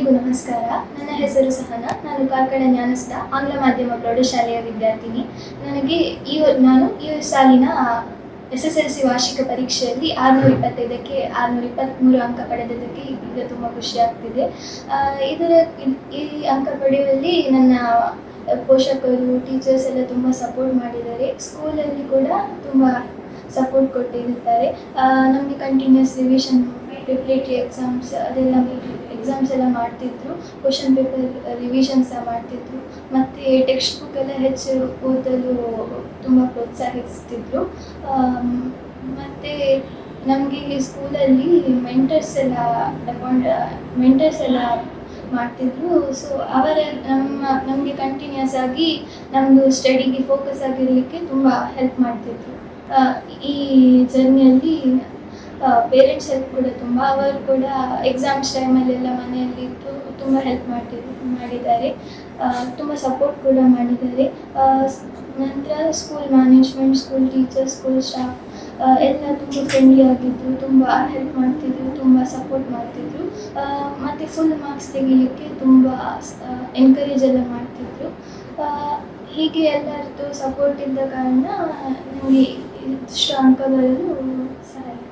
ಎಲ್ಲರಿಗೂ ನಮಸ್ಕಾರ ನನ್ನ ಹೆಸರು ಸಹನ ನಾನು ಕಾರ್ಕಳ ಜ್ಞಾನಸ್ಥ ಆಂಗ್ಲ ಮಾಧ್ಯಮ ಪ್ರೌಢಶಾಲೆಯ ವಿದ್ಯಾರ್ಥಿನಿ ನನಗೆ ಈ ನಾನು ಈ ಸಾಲಿನ ಎಸ್ ಎಸ್ ಎಲ್ ಸಿ ವಾರ್ಷಿಕ ಪರೀಕ್ಷೆಯಲ್ಲಿ ಆರುನೂರ ಇಪ್ಪತ್ತೈದಕ್ಕೆ ಆರುನೂರ ಇಪ್ಪತ್ತ್ಮೂರು ಅಂಕ ಪಡೆದಿದ್ದಕ್ಕೆ ಈಗ ತುಂಬ ಖುಷಿ ಆಗ್ತಿದೆ ಆ, ಇದರ ಈ ಅಂಕ ಪಡೆಯುವಲ್ಲಿ ನನ್ನ ಪೋಷಕರು ಟೀಚರ್ಸ್ ಎಲ್ಲ ತುಂಬ ಸಪೋರ್ಟ್ ಮಾಡಿದ್ದಾರೆ ಸ್ಕೂಲಲ್ಲಿ ಕೂಡ ತುಂಬ ಸಪೋರ್ಟ್ ಕೊಟ್ಟಿರುತ್ತಾರೆ ನಮಗೆ ಕಂಟಿನ್ಯೂಸ್ ರಿವಿಷನ್ ಪ್ರಿಪ್ರೇಟರಿ ಎಕ್ಸಾಮ್ಸ್ ಅದೆಲ್ಲ ಎಕ್ಸಾಮ್ಸ್ ಎಲ್ಲ ಮಾಡ್ತಿದ್ರು ಕ್ವಶನ್ ಪೇಪರ್ ರಿವಿಷನ್ಸ್ ಮಾಡ್ತಿದ್ರು, ಮತ್ತು ಟೆಕ್ಸ್ಟ್ ಬುಕ್ ಎಲ್ಲ ಹೆಚ್ಚು ಓದಲು ತುಂಬ ಪ್ರೋತ್ಸಾಹಿಸ್ತಿದ್ರು. ಮತ್ತು ನಮಗೆ ಇಲ್ಲಿ ಸ್ಕೂಲಲ್ಲಿ ಮೆಂಟರ್ಸ್ ಎಲ್ಲ ತಗೊಂಡು ಮೆಂಟರ್ಸ್ ಎಲ್ಲ ಮಾಡ್ತಿದ್ರು. ಸೊ ಅವರ ನಮ್ಮ, ನಮಗೆ ಕಂಟಿನ್ಯೂಸ್ ಆಗಿ ನಮ್ಮದು ಸ್ಟಡಿಗೆ ಫೋಕಸ್ ಆಗಿರಲಿಕ್ಕೆ ತುಂಬ ಹೆಲ್ಪ್ ಮಾಡ್ತಿದ್ರು. ಈ ಜರ್ನಿಯಲ್ಲಿ ಪೇರೆಂಟ್ಸ್ ಹೆಲ್ಪ್ ಕೂಡ ತುಂಬ, ಅವರು ಕೂಡ ಎಕ್ಸಾಮ್ಸ್ ಟೈಮಲ್ಲೆಲ್ಲ ಮನೆಯಲ್ಲಿ ಇದ್ದು ತುಂಬ ಹೆಲ್ಪ್ ಮಾಡ್ತಿದ್ರು ಮಾಡಿದ್ದಾರೆ. ತುಂಬ ಸಪೋರ್ಟ್ ಕೂಡ ಮಾಡಿದ್ದಾರೆ. ನಂತರ school management school teachers school staff ಎಲ್ಲ ತುಂಬ ಫ್ರೆಂಡ್ಲಿ ಆಗಿದ್ದರು ತುಂಬ ಹೆಲ್ಪ್ ಮಾಡ್ತಿದ್ರು, ತುಂಬ ಸಪೋರ್ಟ್ ಮಾಡ್ತಿದ್ರು. ಮತ್ತು ಫುಲ್ ಮಾರ್ಕ್ಸ್ ತೆಗಿಲಿಕ್ಕೆ ತುಂಬ ಎನ್ಕರೇಜ್ ಎಲ್ಲ ಮಾಡ್ತಿದ್ರು. ಹೀಗೆ ಎಲ್ಲರದ್ದು ಸಪೋರ್ಟ್ ಇದ್ದ ಕಾರಣ ನನಗೆ ಇಷ್ಟು ಅಂಕಗಳಲ್ಲೂ ಬರಲು